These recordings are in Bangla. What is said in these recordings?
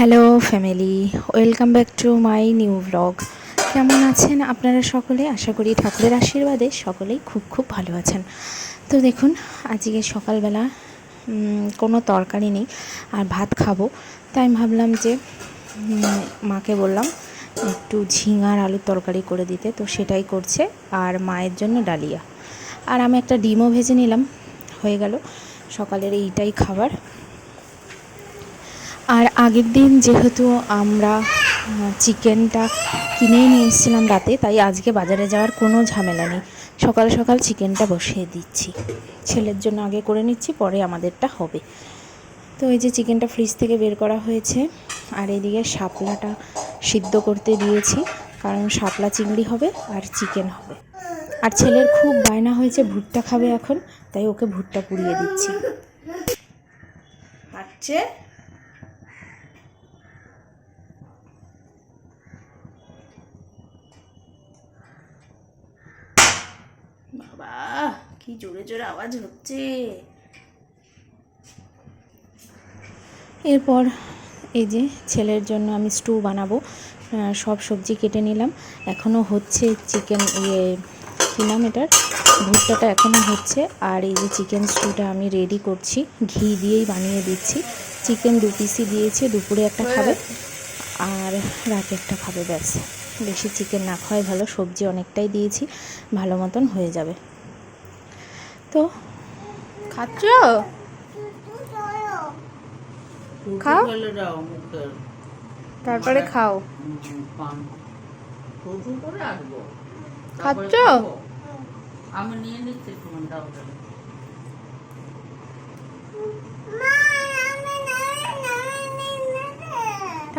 Hello family welcome back to my new blog কেমন আছেন আপনারা সকলে? আশা করি ঠাকুরের আশীর্বাদে সকলেই খুব খুব ভালো আছেন। তো দেখুন, আজকে সকালবেলা কোনো তরকারি নেই, আর ভাত খাব। তাই ভাবলাম যে মাকে বললাম একটু ঝিঙার আলুর তরকারি করে দিতে। তো সেটাই করছে, আর মায়ের জন্য ডালিয়া। আর আমি একটা ডিমও ভেজে নিলাম, হয়ে গেল। সকালের এইটাই খাবার। আর আগের দিন যেহেতু আমরা চিকেনটা কিনেই নিয়ে এসেছিলাম রাতে, তাই আজকে বাজারে যাওয়ার কোনো ঝামেলা নেই। সকাল সকাল চিকেনটা বসিয়ে দিচ্ছি। ছেলের জন্য আগে করে নিচ্ছি, পরে আমাদেরটা হবে। তো এই যে চিকেনটা ফ্রিজ থেকে বের করা হয়েছে, আর এদিকে শাপলাটা সিদ্ধ করতে দিয়েছি, কারণ শাপলা চিংড়ি হবে আর চিকেন হবে। আর ছেলের খুব বায়না হয়েছে, ভুট্টা খাবে এখন, তাই ওকে ভুট্টা পুড়িয়ে দিচ্ছি। পাচ্ছে বাবা কি জোরে জোরে আওয়াজ হচ্ছে। এরপর এই যে ছেলের জন্য আমি স্টু বানাবো সব সবজি কেটে নিলাম। এখনও হচ্ছে চিকেন ইয়ে কী নাম এটার? ভুট্টাটা এখনও হচ্ছে। আর এই যে চিকেন স্টুটা আমি রেডি করছি ঘি দিয়েই বানিয়ে দিচ্ছি। চিকেন দু পিসই দিয়েছে দুপুরে একটা খাবে আর রাতে একটা খাবে ব্যাস। বেশি চিকেন না খাওয়াই ভালো সবজি অনেকটাই দিয়েছি ভালো মতন হয়ে যাবে তো খাচ্ছ খাও। তারপরে খাও খাচ্ছ? আমি নিয়ে নিচ্ছি।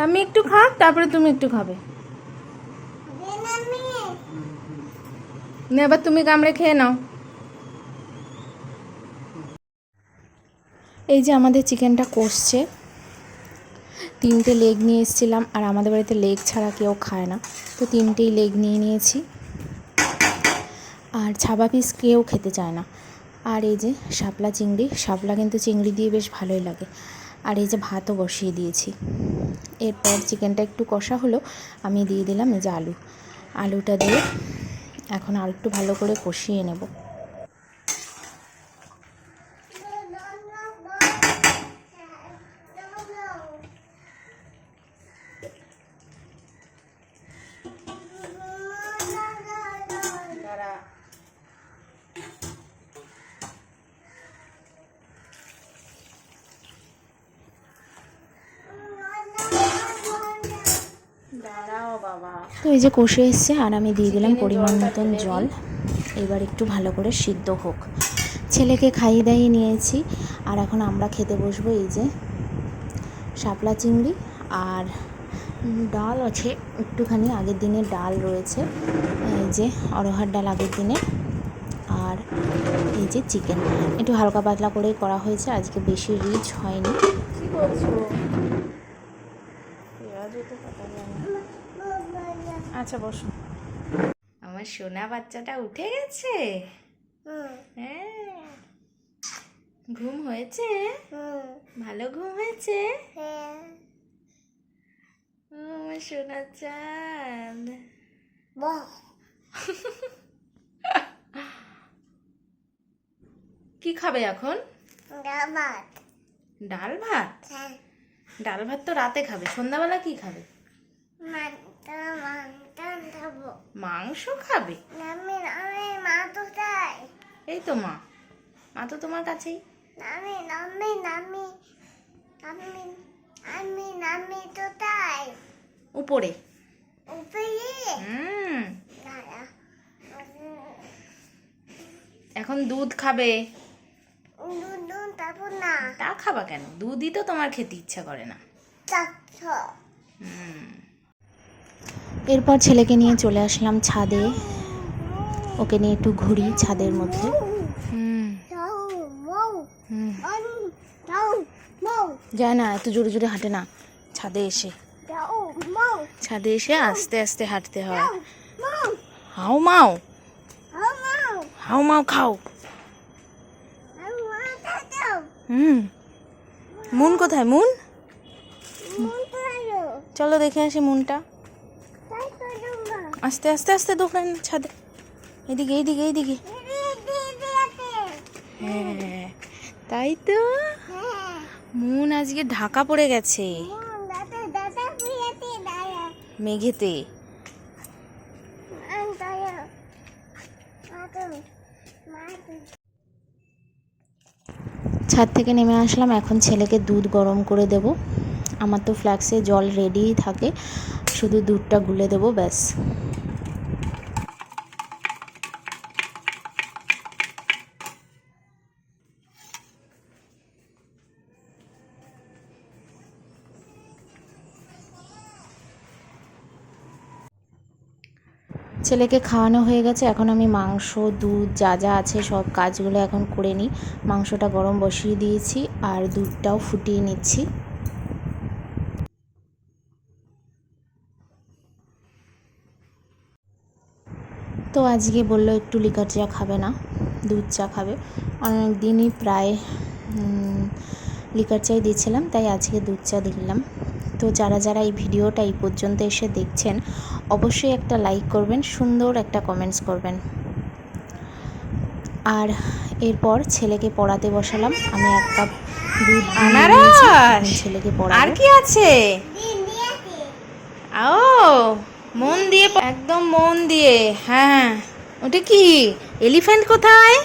আমি একটু খাক তারপরে তুমি একটু খাবে এবার তুমি কামড়ে খেয়ে নাও। এই যে আমাদের চিকেনটা কষছে। তিনটে লেগ নিয়ে এসেছিলাম, আর আমাদের বাড়িতে লেগ ছাড়া কেউ খায় না। তো তিনটেই লেগ নিয়ে নিয়েছি। আর ছাবা পিস কেউ খেতে চায় না। আর এই যে শাপলা চিংড়ি, শাপলা কিন্তু চিংড়ি দিয়ে বেশ ভালোই লাগে। আর এই যে ভাতও বসিয়ে দিয়েছি। এরপর চিকেনটা একটু কষা হলো, আমি দিয়ে দিলাম এই যে আলু। আলুটা দিয়ে এখন আর একটু ভালো করে কষিয়ে নেব। তো এই যে কষে এসছে, আর আমি দিয়ে দিলাম পরিমাণ মতন জল। এবার একটু ভালো করে সিদ্ধ হোক। ছেলেকে খাইয়ে দাইয়ে নিয়েছি, আর এখন আমরা খেতে বসবো এই যে শাপলা চিংড়ি আর ডাল আছে, একটুখানি আগের দিনের ডাল রয়েছে, এই যে অরহার ডাল আগের দিনে, আর এই যে চিকেন। একটু হালকা পাতলা করেই করা হয়েছে, আজকে বেশি রিচ হয়নি। কি করছ আচ্ছা বসো। আমার সোনা বাচ্চাটা উঠে গেছে? হ্যাঁ। ঘুম হয়েছে? ভালো ঘুম হয়েছে? ও, আমার সোনা চাঁদ। কি খাবে এখন? ডাল ভাত। ডাল ভাত? তো রাতে খাবে। সন্ধ্যাবেলা কি খাবে? মাংস। খাবে? এই তো মা। মা তো তোমার কাছেই। উপরে। হুম। এখন দুধ খাবে? দুধ তারপর না। তা খাবা কেন? দুধই তো তোমার খেতে ইচ্ছা করে না। হুম। এরপর ছেলেকে নিয়ে চলে আসলাম ছাদে। ওকে নিয়ে একটু ঘুরি ছাদের মধ্যে। যায় না এত জোরে জোরে হাঁটে না। ছাদে এসে। ছাদে এসে আস্তে আস্তে হাঁটতে হয়। হাও মাও। হাও মাও খাও। হুম। মুন কোথায় মুন? চলো দেখে আসি মুনটা। আস্তে আস্তে আস্তে, দোকান ছাদে। এদিকে এইদিকে এইদিকে হ্যাঁ তাই তো। মন আজকে ঢাকা পড়ে গেছে। মেঘেতে। ছাদ থেকে নেমে আসলাম। এখন ছেলেকে দুধ গরম করে দেব। আমার তো ফ্ল্যাক্সে জল রেডিই থাকে। শুধু দুধটা গুলে দেবো, ব্যাস। ছেলেকে খাওয়ানো হয়ে গেছে। এখন আমি মাংস, দুধ, যা যা আছে সব কাজগুলো এখন করে নিই। মাংসটা গরম বসিয়ে দিয়েছি আর দুধটাও ফুটিয়ে নিচ্ছি। তো আজকে বলল একটু লিকার চা খাবে না, দুধ চা খাবে। অনেক দিনই প্রায় লিকার চাই দিয়েছিলাম, তাই আজকে দুধ চা দিলাম। তো যারা যারা এই ভিডিওটা এই পর্যন্ত এসে দেখছেন অবশ্যই একটা লাইক করবেন সুন্দর একটা কমেন্টস করবেন আর এরপর ছেলেকে পড়াতে বসালাম আমি এক কাপ দুধ আনারস! ছেলেকে আর কি আছে ও মন দিয়ে একদম মন দিয়ে হ্যাঁ ওটা কি এলিফ্যান্ট কোথায়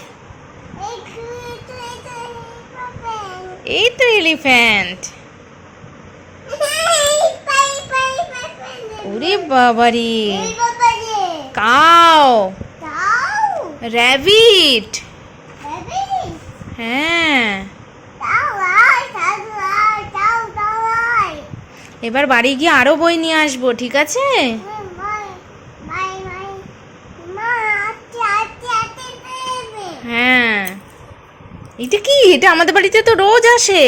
এই তো এলিফ্যান্ট ওরে বাবারি। কাও। র্যাবিট। হ্যাঁ। এবার বাড়ি গিয়ে আরও বই নিয়ে আসব ঠিক আছে? হ্যাঁ। এটা কি? এটা আমাদের বাড়িতে তো রোজ আসে।